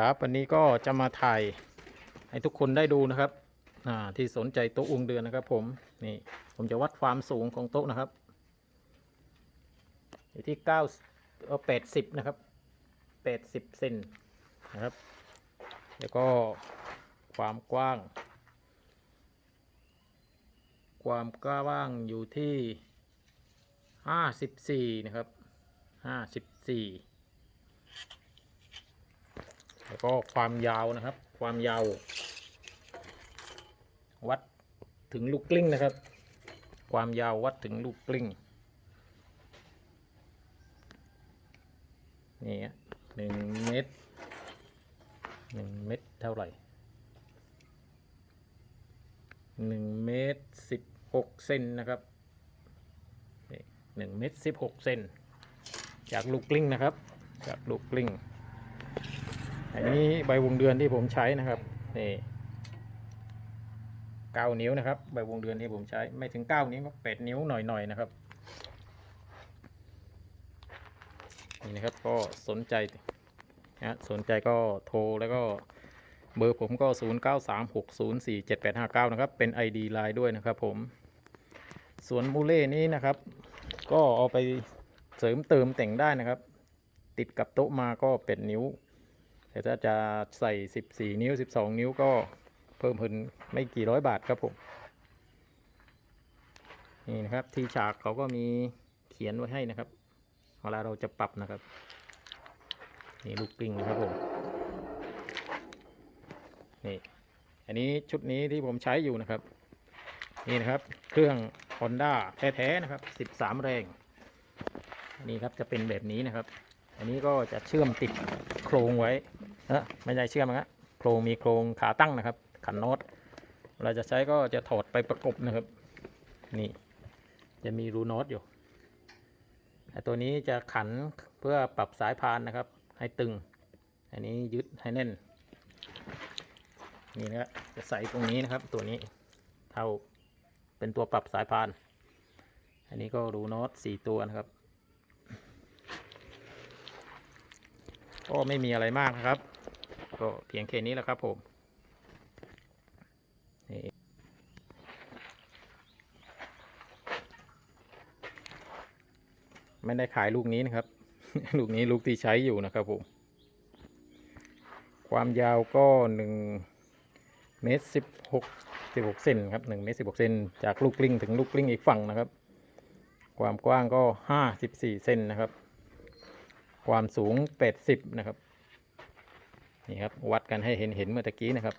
ครับวันนี้ก็จะมาถ่ายให้ทุกคนได้ดูนะครับที่สนใจโต๊ะองเดือนนะครับ ผมนี่ผมจะวัดความสูงของโต๊ะนะครับ อยู่ที่เก้าแปดสิบนะครับแปดสิบเซนนะครับ แล้วก็ความกว้าง ความกว้างอยู่ที่ห้าสิบสี่นะครับห้าสิบสี่ ก็ความยาวนะครับ ความยาว วัดถึงลูกกลิ้งนะครับ ความยาววัดถึงลูกกลิ้งนี่ฮะหนึ่งเมตรหนึ่งเมตรเท่าไหร่หนึ่งเมตรสิบหกเซนนะครับหนึ่งเมตรสิบหกเซนจากลูกกลิ้งนะครับ จากลูกกลิ้ง อันนี้ใบวงเดือนที่ผมใช้นะครับนี่เก้านิ้วนะครับ ใบวงเดือนที่ผมใช้ไม่ถึงเก้านิ้วก็แปดนิ้วหน่อยๆนะครับนี่นะครับก็สนใจนะสนใจก็โทรแล้วก็เบอร์ผมก็ 0 9 3 6 0 4 7 8 5 9 นะครับ เป็น ID ไลน์ด้วยนะครับผม สวนมูเล่นี้นะครับ ก็เอาไปเสริมเติมแต่งได้นะครับ ติดกับโต๊ะมาก็เป็นนิ้ว แต่ถ้าจะใส่ 14 นิ้ว 12 นิ้วก็เพิ่มขึ้นไม่กี่ร้อยบาทครับผม นี่นะครับที่ฉากเขาก็มีเขียนไว้ให้นะครับ เวลาเราจะปรับนะครับ นี่ลูกปิ้งนะครับผม นี่ อันนี้ชุดนี้ที่ผมใช้อยู่นะครับ นี่นะครับเครื่อง Honda แท้ๆนะครับ 13 แรงนนี้ครับจะเป็นแบบนี้นะครับ อันนี้ก็จะเชื่อมติดโครงไว้เออไม่ใช่เชื่อมนะโครงมีโครงขาตั้งนะครับ ขันน็อตเราจะใช้ก็จะถอดไปประกบนะครับ นี่ จะมีรูน็อตอยู่ไอตัวนี้จะขันเพื่อปรับสายพานนะครับ ให้ตึง อันนี้ยึดให้แน่น นี่นะครับจะใส่ตรงนี้นะครับ ตัวนี้เท่าเป็นตัวปรับสายพาน อันนี้ก็รูน็อตสี่ตัวนะครับ ก็ไม่มีอะไรมากนะครับ ก็เพียงแค่นี้แหละครับผมไม่ได้ขายลูกนี้นะครับ ลูกนี้ลูกที่ใช้อยู่นะครับผมความยาวก็หนึ่งเมตรสิบหกสิบหกเซนครับหนึ่งเมตรสิบหกเซนจากลูกกลิ้งถึงลูกกลิ้งอีกฝั่งนะครับ ความกว้างก็ห้าสิบสี่เซนนะครับ ความสูง 80 นะครับ นี่ครับ วัดกันให้เห็นเห็นเมื่อตะกี้นะครับ